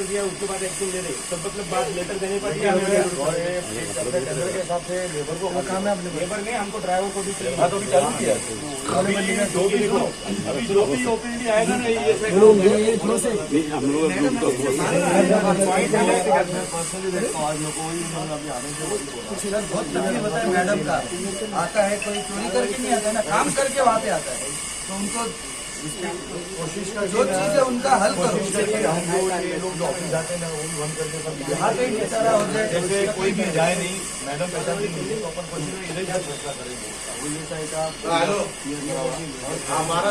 Letter दिया उसके बाद action ले रहे। सब मतलब बात लेटर देने पर ही टेंडर के हिसाब से लेबर को काम है अपने लेबर नहीं हमको ड्राइवर को भी हाँ तो अभी चालू किया अभी जो भी अभी जो भी ओपीडी आएगा ना ये हम लोग कुछ इधर बहुत तकलीफ़ होता है मैडम का। आता है कोई चोरी करके नहीं आता ना काम करके वहाँ पे आता है। तो उनको कोशिश कर जो चीज़ है उनका हल करो। हम लोग ये लोग जो ऑफ़िस जाते हैं वो भी बंद करके सब यहाँ पे ही बेचारा हो। जाए जैसे कोई भी जाए नहीं मैडम पैसा नहीं मिले तो अपन कोशिश में इधर ही फैसला करेंगे। ये हमारा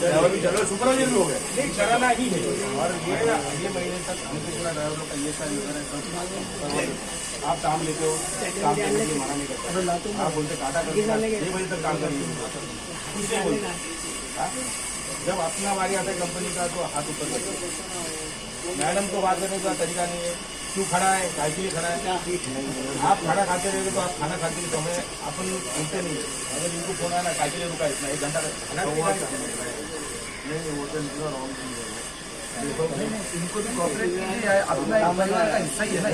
ड्राइवर भी चलो सुपरवाइजर लोग है। नहीं कराना ही है। और ये अगले महीने तक हमसे पूरा ड्राइवर लोग का ये सब आप काम लेते हो काम करने के लिए मना नहीं करते। आप बोलते काटा कर छह बजे तक काम करिए। हाँ? जब अपना बारी आता है कंपनी का तो हाथ ऊपर करते हो। मैडम को बात करने का तरीका नहीं है। क्यों खड़ा है काय के लिए खड़ा है। आप खाना खाते रहेंगे तो आप खाना खाते तो हमें अपन बोलते नहीं अगर इनको फोन आया ना काय के लिए रुका इतना एक घंटा नहीं वो तो निकला रॉन्ग इनको भी कॉपरेट कीजिए अपना एक परिवार का हिस्सा ही है ना।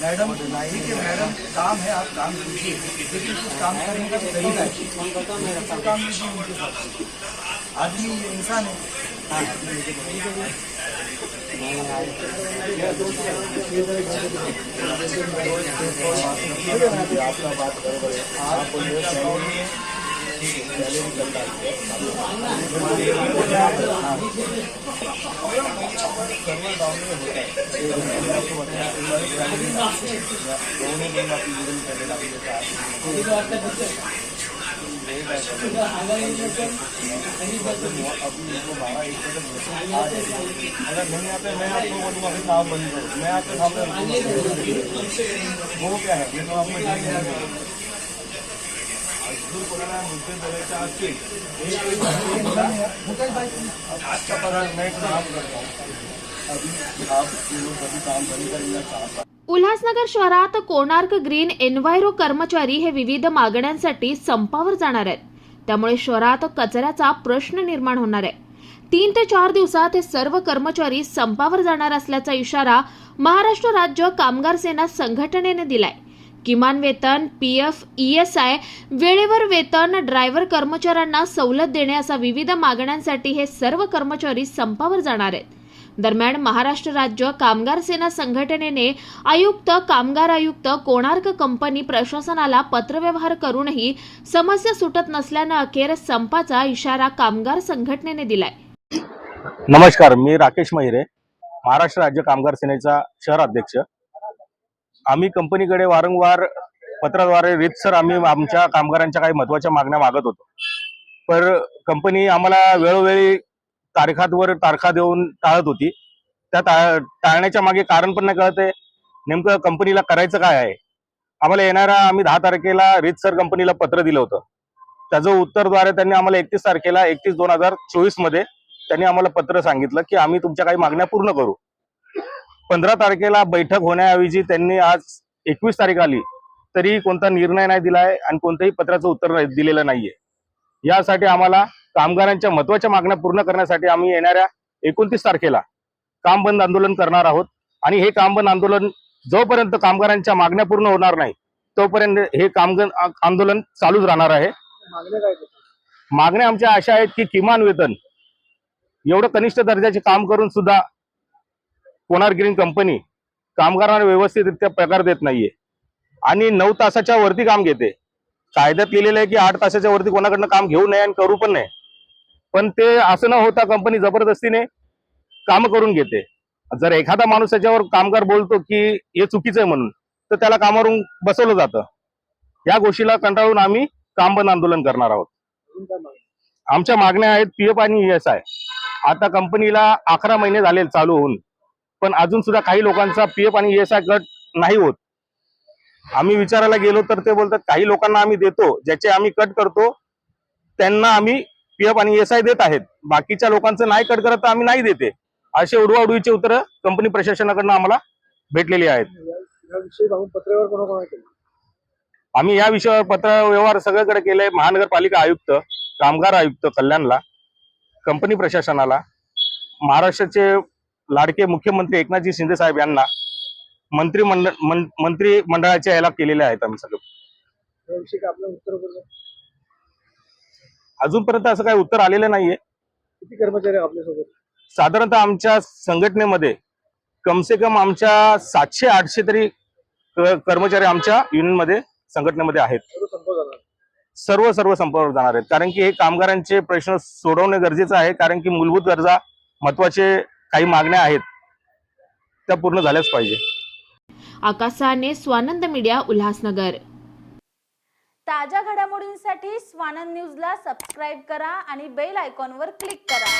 मैडम, ठीक है मैडम, काम है, आप काम कीजिए। लेकिन कुछ काम करने का तरीका है काम कीजिए उनके साथ आदमी ये इंसान है। आपका बात बरोबर है। अभी एक अगर नहीं आते मैं आपको बोलूँगा बंद करो मैं आपके सामने वो क्या है. ये तो आपको कोणाला मुद्दे पगार मैं काम करता हूँ अभी आप कभी काम चाहता उल्हासनगर शहरात कोणार्क ग्रीन एन्व्हायरो कर्मचारी हे विविध मागण्यांसाठी संपावर जाणार आहेत. त्यामुळे शहरात कचऱ्याचा प्रश्न निर्माण होणार आहे. तीन ते चार दिवसात हे सर्व कर्मचारी संपावर जाणार असल्याचा इशारा महाराष्ट्र राज्य कामगार सेना संघटनेने दिलाय. किमान वेतन P F E S I वेळेवर वेतन ड्रायव्हर कर्मचाऱ्यांना सवलत देणे अशा विविध मागण्यांसाठी हे सर्व कर्मचारी संपावर जाणार आहेत. दरम्यान महाराष्ट्र राज्य कामगार सेना संघटनेने आयुक्त कामगार आयुक्त कोणार्क कंपनी प्रशासनाला पत्रव्यवहार करूनही समस्या सुटत नसल्यानं अखेर संपाचा इशारा कामगार संघटनेने दिलाय. नमस्कार मी राकेश महिरे महाराष्ट्र राज्य कामगार सेनेचा शहर अध्यक्ष. आम्ही कंपनीकडे वारंवार पत्राद्वारे रीतसर आम्ही आमच्या कामगारांच्या काही महत्त्वाच्या मागण्या मागत होतो. पर कंपनी आम्हाला वेळोवेळी तारखांवर तारखा देऊन टाळत होती. त्या टाळण्याच्या मागे कारण पण नाही कळते नेमकं कंपनीला करायचं काय आहे? आम्हाला येणाऱ्या आम्ही दहा तारखेला रीतसर कंपनीला पत्र दिलं होतं. त्याचं उत्तरद्वारे त्यांनी आम्हाला एकतीस तारखेला एकतीस दोन हजार चोवीसमध्ये त्यांनी आम्हाला पत्र सांगितलं की आम्ही तुमच्या काही मागण्या पूर्ण करू. पंधरा तारखेला बैठक होण्याऐवजी त्यांनी आज एकवीस तारीख आली तरी कोणता निर्णय नाही दिलाय आणि कोणत्याही पत्राचं उत्तर दिलेलं नाहीये. यासाठी आम्हाला कामगारांच्या महत्त्वाच्या मागण्या पूर्ण करण्यासाठी आम्ही येणाऱ्या एकोणतीस तारखेला काम बंद आंदोलन करणार आहोत आणि हे काम बंद आंदोलन जोपर्यंत कामगारांच्या मागण्या पूर्ण होणार नाही तोपर्यंत हे आ- आंदोलन चालूच राहणार आहे. मागण्या आमच्या अशा आहेत की किमान वेतन एवढं कनिष्ठ दर्जाचे काम करून सुद्धा कोणार ग्रीन कंपनी कामगारांना व्यवस्थितरित्या पगार देत नाहीये. आणि नऊ तासाच्या वरती काम घेते. कायद्यात लिहिलेलं आहे की आठ तासाच्या वरती कोणाकडनं काम घेऊ नये आणि करू पण नाही पण ते असं न होता कंपनी जबरदस्तीने काम करून घेते. जर एखादा माणूस त्याच्यावर कामगार बोलतो की हे चुकीचं आहे म्हणून तर त्याला कामावरून बसवलं जातं. या गोष्टीला कंटाळून आम्ही काम बंद आंदोलन करणार आहोत. आमच्या मागण्या आहेत पीएफ आणि एस आय. आता कंपनीला अकरा महिने झाले चालू होऊन. पण अजून सुद्धा काही लोकांचा पीएफ आणि एस आय कट नाही होत. आम्ही विचारायला गेलो तर ते बोलतात काही लोकांना आम्ही देतो ज्याचे आम्ही कट करतो त्यांना आम्ही पीएफ आणि एस आय देत आहेत. बाकीच्या लोकांचं नाही कट करत तर आम्ही नाही देते. असे उडवाउडवीचे उत्तर कंपनी प्रशासनाकडनं आम्हाला भेटलेली आहेत. आम्ही या विषयावर पत्र व्यवहार सगळीकडे केले महानगरपालिका आयुक्त कामगार आयुक्त कल्याणला कंपनी प्रशासनाला महाराष्ट्राचे लाडके मुख्यमंत्री एकनाथजी शिंदे साहेब यांना मंत्रिमंडळ मं- मंत्रिमंडळाच्या याला केलेले आहेत आम्ही सगळं. अजूनपर्यंत असं काही उत्तर आलेलं नाहीये. किती कर्मचारी आपल्यासोबत? साधारणतः आमच्या संघटनेमध्ये कमसे कम आमच्या सातशे आठशे तरी कर्मचारी आमच्या युनियनमध्ये संघटनेमध्ये आहेत. सर्व सर्व सर्व संपावर जाणार आहेत. कारण की हे कामगारांचे प्रश्न सोडवणे गरजेचं आहे. कारण की मूलभूत गरजा महत्त्वाचे काही मागण्या आहेत त्या पूर्ण झाल्याच पाहिजे. आकाश साने स्वानंद मीडिया उल्हासनगर. ताज्या घडामोडींसाठी स्वानंद न्यूजला सबस्क्राईब करा आणि बेल आयकॉनवर क्लिक करा.